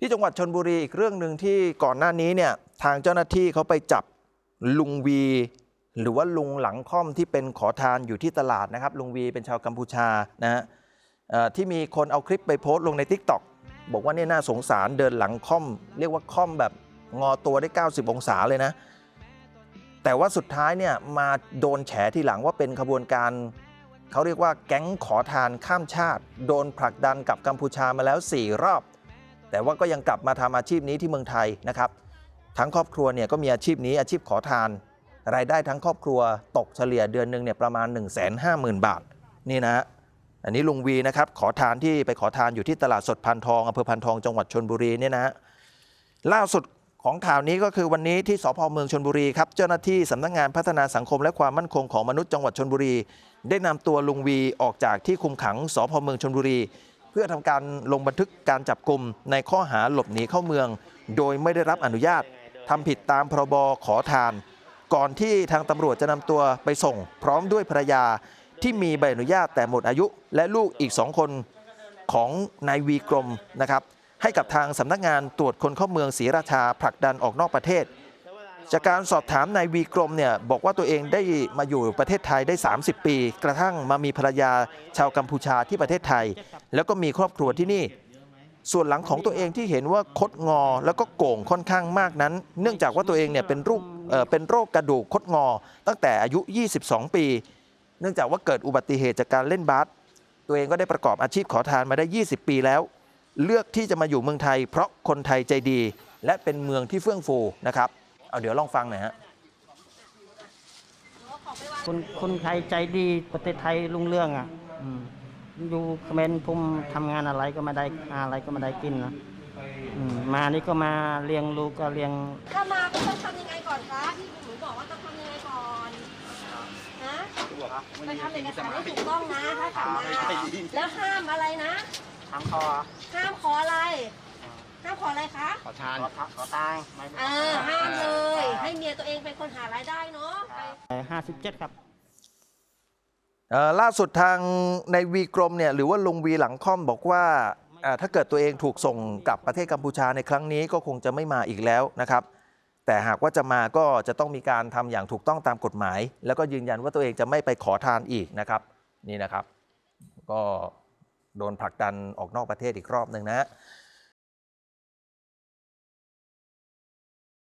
ที่จังหวัดชนบุรีอีกเรื่องหนึ่งที่ก่อนหน้านี้เนี่ยทางเจ้าหน้าที่เขาไปจับลุงวี หรือว่าลุงหลังค่อมที่เป็นขอทานอยู่ที่ตลาดนะครับ ลุงวีเป็นชาวกัมพูชานะฮะที่มีคนเอาคลิปไปโพสต์ลงใน t ิ k t o k บอกว่าเนี่ยน่าสงสารเดินหลังค่อม เรียกว่าค่อมแบบงอตัวได้ 90 องศาเลยนะ แต่ว่าสุดท้ายเนี่ยมาโดนแฉที่หลังว่าเป็นขบวนการเขาเรียกว่าแก๊งขอทานข้ามชาติ โดนผลักดันกับกัมพูชามาแล้ว 4 รอบ แต่ว่าก็ยังกลับมาทำอาชีพนี้ที่เมืองไทยนะครับ ทั้งครอบครัวเนี่ยก็มีอาชีพนี้อาชีพขอทาน รายได้ทั้งครอบครัวตกเฉลี่ยเดือนหนึ่งเนี่ยประมาณ 1 5 0 0 0 0 บาท นี่นะอันนี้ลุงวีนะครับขอทานที่ไปขอทานอยู่ที่ตลาดสดพันทองอำเภอพันทองจังหวัดชนบุรีเนี่ยนะฮะล่าสุดของข่าวนี้ก็คือวันนี้ที่สพเมืองชนบุรีครับเจ้าหน้าที่สำนักงานพัฒนาสังคมและความมั่นคงของมนุษย์จังหวัดชนบุรี ได้นำตัวลุงวีออกจากที่คุมขังสพเมืองชนบุรี เพื่อทำการลงบันทึกการจับกลุ่มในข้อหาหลบหนีเข้าเมือง โดยไม่ได้รับอนุญาตทำผิดตามพรบขอทาน ก่อนที่ทางตำรวจจะนำตัวไปส่ง พร้อมด้วยภรรยาที่มีใบอนุญาตแต่หมดอายุ และลูกอีกสองคนของนายวีกรมนะครับให้กับทางสำนักงานตรวจคนเข้าเมืองศรีราชาผลักดันออกนอกประเทศ จากการสอบถามนายวีกรมเนี่ยบอกว่าตัวเองได้มาอยู่ประเทศไทยได้ 30 ปี กระทั่งมามีภรรยาชาวกัมพูชาที่ประเทศไทย แล้วก็มีครอบครัวที่นี่ ส่วนหลังของตัวเองที่เห็นว่าคดงอแล้วก็โก่งค่อนข้างมากนั้น เนื่องจากว่าตัวเองเนี่ยเป็นรูปเป็นโรคกระดูกคดงอ ตั้งแต่อายุ 22 ปี เนื่องจากว่าเกิดอุบัติเหตุจากการเล่นบาสตัวเองก็ได้ประกอบอาชีพขอทานมาได้ 20 ปีแล้ว เลือกที่จะมาอยู่เมืองไทย เพราะคนไทยใจดี และเป็นเมืองที่เฟื่องฟูนะครับ เอาเดี๋ยวลองฟังหน่อยฮะคนคนไทยใจดีประเทศไทยรุ่งเรื่องอะอืมอยู่เขมรภูมิทำงานอะไรก็ไม่ได้หาอะไรก็ไม่ได้กินนะอืมมานี่ก็มาเลี้ยงลูกก็เลี้ยงถ้ามาก็ต้องทำยังไงก่อนคะที่หนูบอกว่าต้องทำยังไงก่อนนะไปทำเอกสารให้ถูกต้องนะถ้ากลับมาแล้วห้ามอะไรนะทางคอห้ามขออะไร ห้ามขออะไรคะ ขอทาน ขอตังเออห้ามเลย ให้เมียตัวเองเป็นคนหารายได้เนาะไป ห้าสิบเจ็ดครับ เอ่อล่าสุดทางในวีกรมเนี่ยหรือว่าลุงวีหลังค่อมบอกว่าอ่าถ้าเกิดตัวเองถูกส่งกลับประเทศกัมพูชาในครั้งนี้ก็คงจะไม่มาอีกแล้วนะครับ แต่หากว่าจะมาก็จะต้องมีการทำอย่างถูกต้องตามกฎหมาย แล้วก็ยืนยันว่าตัวเองจะไม่ไปขอทานอีกนะครับ นี่นะครับ ก็โดนผลักดันออกนอกประเทศอีกรอบหนึ่งนะฮะ